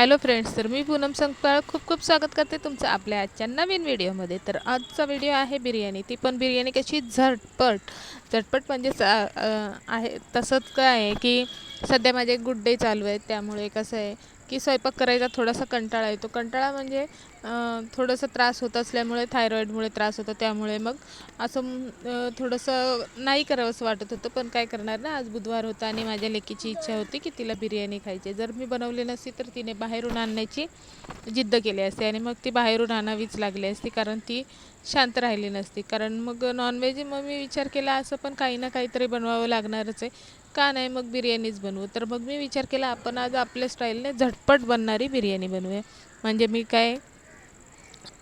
Hello friends तर मी पूनम संकपाळ खूप खूप स्वागत करते तुमचं आपल्या आजच्या नवीन व्हिडिओमध्ये. तर आजचा व्हिडिओ आहे बिर्याणी. ती पण बिर्याणी कशी झटपट झटपट म्हणजेच आहे तसंच काय आहे की सध्या माझे गुड डे चालू आहेत. त्यामुळे कसं आहे की स्वयंपाक करायचा थोडासा कंटाळा येतो. कंटाळा म्हणजे थोडंसं त्रास होत असल्यामुळे थायरॉईडमुळे त्रास होतो त्यामुळे मग असं थोडंसं नाही करावंसं वाटत होतं. पण काय करणार ना आज बुधवार होता आणि माझ्या लेकीची इच्छा होती की तिला बिर्याणी खायची. जर मी बनवली नसती तर तिने बाहेरून आणण्याची जिद्द केली असते आणि मग ती बाहेरून आणावीच लागली असती कारण ती शांत राहिली नसती. कारण मग नॉनव्हेज मग मी विचार केला असं पण काही ना काहीतरी बनवावं लागणारच आहे. का नाही मग बिर्याणीच बनवू? तर मग मी विचार केला आपण आज आपल्या स्टाईलने झटपट बनणारी बिर्याणी बनवूया. म्हणजे मी काय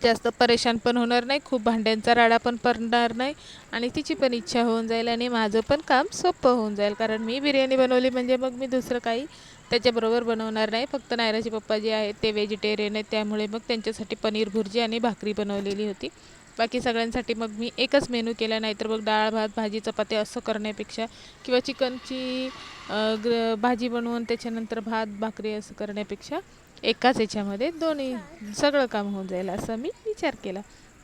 जास्त परेशान पण होणार नाही खूप भांड्यांचा राडा पण पडणार नाही आणि तिची पण इच्छा होऊन जाईल आणि माझं पण काम सोपं होऊन जाईल. कारण मी बिर्याणी बनवली म्हणजे मग मी दुसरं काही त्याच्याबरोबर बनवणार नाही. फक्त नायराचे पप्पा जे आहेत ते व्हेजिटेरियन आहेत त्यामुळे मग त्यांच्यासाठी पनीर भुर्जी आणि भाकरी बनवलेली होती. बाकी सगळ्यांसाठी मग मी एकच मेनू केला नाहीतर मग डाळ भात भाजी चपाती असं करण्यापेक्षा किंवा चिकनची ग्र भाजी बनवून त्याच्यानंतर भात भाकरी असं करण्यापेक्षा एकाच याच्यामध्ये दोन्ही सगळं काम होऊन जाईल असं मी विचार केला.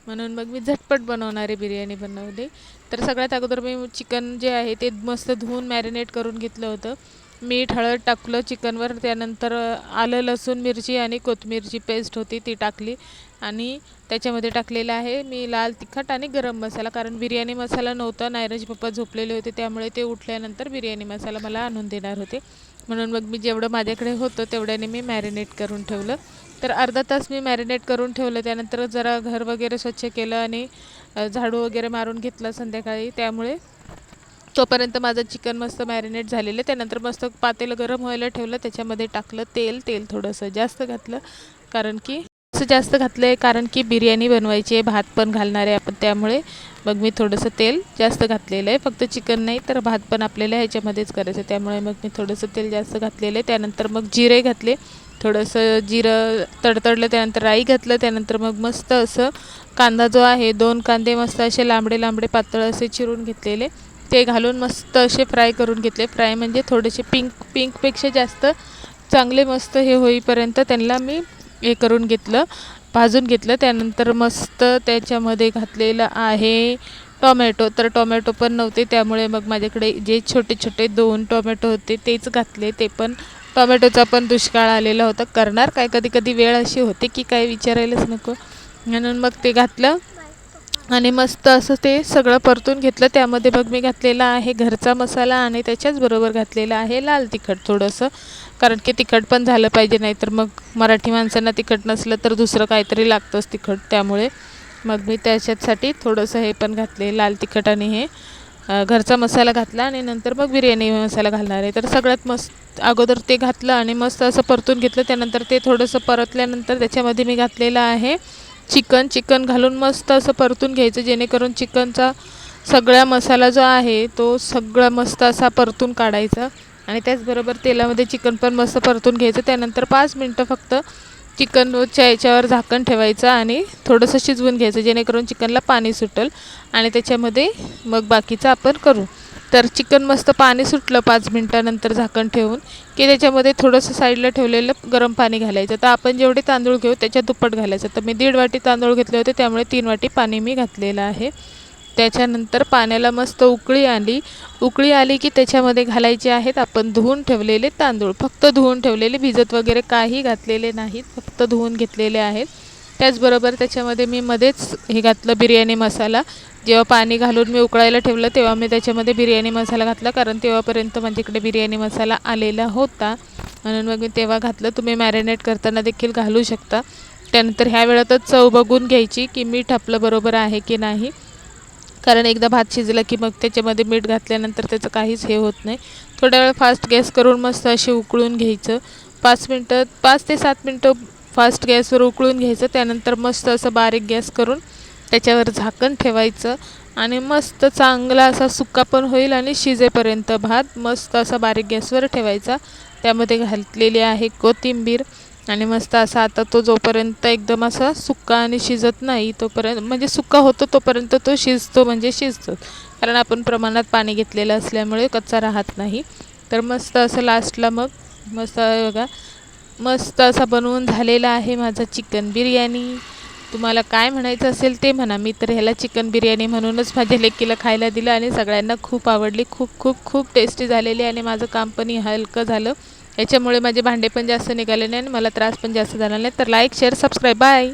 म्हणून मग मी झटपट बनवणारी बिर्याणी बनवली. तर सगळ्यात अगोदर मी चिकन जे आहे ते मस्त धुवून मॅरिनेट करून घेतलं होतं. मीठ हळद टाकलं चिकनवर त्यानंतर आलं लसूण मिरची आणि कोथिंबीरची पेस्ट होती ती टाकली. आणि त्याच्यामध्ये टाकलेलं आहे मी लाल तिखट आणि गरम मसाला कारण बिर्याणी मसाला नव्हता नायराज पप्पा झोपलेले होते त्यामुळे ते उठल्यानंतर बिर्याणी मसाला मला आणून देणार होते. म्हणून मग मी जेवढं माझ्याकडे होतं तेवढ्याने मी मॅरिनेट करून ठेवलं. तर अर्धा तास मी मॅरिनेट करून ठेवलं त्यानंतर जरा घर वगैरे स्वच्छ केलं आणि झाडू वगैरे मारून घेतलं संध्याकाळी. त्यामुळे तोपर्यंत माझं चिकन मस्त मॅरिनेट झालेलं. त्यानंतर मस्त पातेलं गरम व्हायला ठेवलं. त्याच्यामध्ये टाकलं तेल तेल थोडंसं जास्त घातलं. कारण की असं जास्त घातलं आहे कारण की बिर्याणी बनवायची आहे भात पण घालणार आहे आपण त्यामुळे. मग मी थोडंसं तेल जास्त घातलेलं आहे फक्त चिकन नाही तर भात पण आपल्याला ह्याच्यामध्येच करायचं आहे. त्यामुळे मग मी थोडंसं तेल जास्त घातलेलं आहे. त्यानंतर मग जिरे घातले. थोडंसं जिरं तडतडलं त्यानंतर राई घातलं त्यानंतर मग मस्त असं कांदा जो आहे दोन कांदे मस्त असे लांबडे लांबडे पातळ असे चिरून घेतलेले. ते घालून मस्त असे फ्राय करून घेतले. फ्राय म्हणजे थोडेसे पिंक पिंकपेक्षा जास्त चांगले मस्त हे होईपर्यंत त्यांना मी हे करून घेतलं भाजून घेतलं. त्यानंतर मस्त त्याच्यामध्ये घातलेलं आहे टोमॅटो. तर टोमॅटो पण नव्हते त्यामुळे मग माझ्याकडे जे छोटे छोटे दोन टोमॅटो होते तेच घातले. ते पण टोमॅटोचा पण दुष्काळ आलेला होता. करणार काय? कधी कधी वेळ अशी होते की काय विचारायलाच नको. म्हणून मग ते घातलं. आणि मस्त असं ते सगळं परतून घेतलं. त्यामध्ये मग मी घातलेला आहे घरचा मसाला आणि त्याच्याचबरोबर घातलेला आहे लाल तिखट थोडंसं. कारण की तिखट पण झालं पाहिजे नाहीतर मग मराठी माणसांना तिखट नसलं तर दुसरं काहीतरी लागतंच तिखट त्यामुळे. मग मी त्याच्यासाठी थोडंसं हे पण घातले लाल तिखट आणि हे. घरचा मसाला घातला आणि नंतर मग बिर्याणी मसाला घालणार आहे. तर सगळ्यात मस्त अगोदर ते घातलं आणि मस्त असं परतून घेतलं. त्यानंतर ते थोडंसं परतल्यानंतर त्याच्यामध्ये मी घातलेलं आहे चिकन चिकन घालून मस्त असं परतून घ्यायचं जेणेकरून चिकनचा सगळा मसाला जो आहे तो सगळा मस्त असा परतून काढायचा. आणि त्याचबरोबर तेलामध्ये चिकन पण मस्त परतून घ्यायचं. त्यानंतर पाच मिनटं फक्त चिकनच्या याच्यावर झाकण ठेवायचं आणि थोडंसं शिजवून घ्यायचं जेणेकरून चिकनला पाणी सुटेल. आणि त्याच्यामध्ये मग बाकीचं आपण करू. तर चिकन मस्त पाणी सुटलं पाच मिनटानंतर झाकण ठेवून की त्याच्यामध्ये थोडंसं साईडला ठेवलेलं गरम पाणी घालायचं. तर आपण जेवढे तांदूळ घेऊ त्याच्या दुप्पट घालायचं. तर मी दीड वाटी तांदूळ घेतले होते त्यामुळे तीन वाटी पाणी मी घातलेलं आहे. त्याच्यानंतर पाण्याला मस्त उकळी आली. उकळी आली की त्याच्यामध्ये घालायचे आहेत आपण धुवून ठेवलेले तांदूळ. फक्त धुवून ठेवलेले भिजत वगैरे काही घातलेले नाहीत फक्त धुवून घेतलेले आहेत. त्याचबरोबर त्याच्यामध्ये मी मध्येच हे घातलं बिर्याणी मसाला. जेव्हा पाणी घालून मी उकळायला ठेवलं तेव्हा मी त्याच्यामध्ये बिर्याणी मसाला घातला. कारण तेव्हापर्यंत म्हणजे माझ्याकडे बिर्याणी मसाला आलेला होता. म्हणून मग मी तेव्हा घातलं. तुम्ही मॅरिनेट करताना देखील घालू शकता. त्यानंतर ह्या वेळातच चव बघून घ्यायची की मीठ आपलं बरोबर आहे की नाही. कारण एकदा भात शिजला की मग त्याच्यामध्ये मीठ घातल्यानंतर त्याचं काहीच हे होत नाही. थोड्या वेळ फास्ट गॅस करून मस्त असे उकळून घ्यायचं. पाच मिनटं पाच ते सात मिनटं फास्ट गॅसवर उकळून घ्यायचं त्यानंतर मस्त असं बारीक गॅस करून त्याच्यावर झाकण ठेवायचं आणि मस्त चांगला असा सुक्का पण होईल आणि शिजेपर्यंत भात मस्त असा बारीक गॅसवर ठेवायचा. त्यामध्ये घातलेली आहे कोथिंबीर आणि मस्त असा आता तो जोपर्यंत एकदम असा सुक्का आणि शिजत नाही तोपर्यंत म्हणजे सुक्का होतो तोपर्यंत तो शिजतो म्हणजे शिजतो. कारण आपण प्रमाणात पाणी घेतलेलं असल्यामुळे कच्चा राहत नाही. तर मस्त असं लास्टला मग मस्त बघा मस्त असा बनवून झालेला आहे माझा चिकन बिर्याणी. तुम्हाला काय म्हणायचं असेल ते म्हणा. मी तर ह्याला चिकन बिर्याणी म्हणूनच माझ्या लेकीला खायला दिलं आणि सगळ्यांना खूप आवडली. खूप खूप खूप टेस्टी झालेली आणि माझं काम पण हलकं झालं. याच्यामुळे माझे भांडे पण जास्त निघाले नाही आणि मला त्रास पण जास्त झाला नाही. तर लाईक शेअर सबस्क्राईब बाय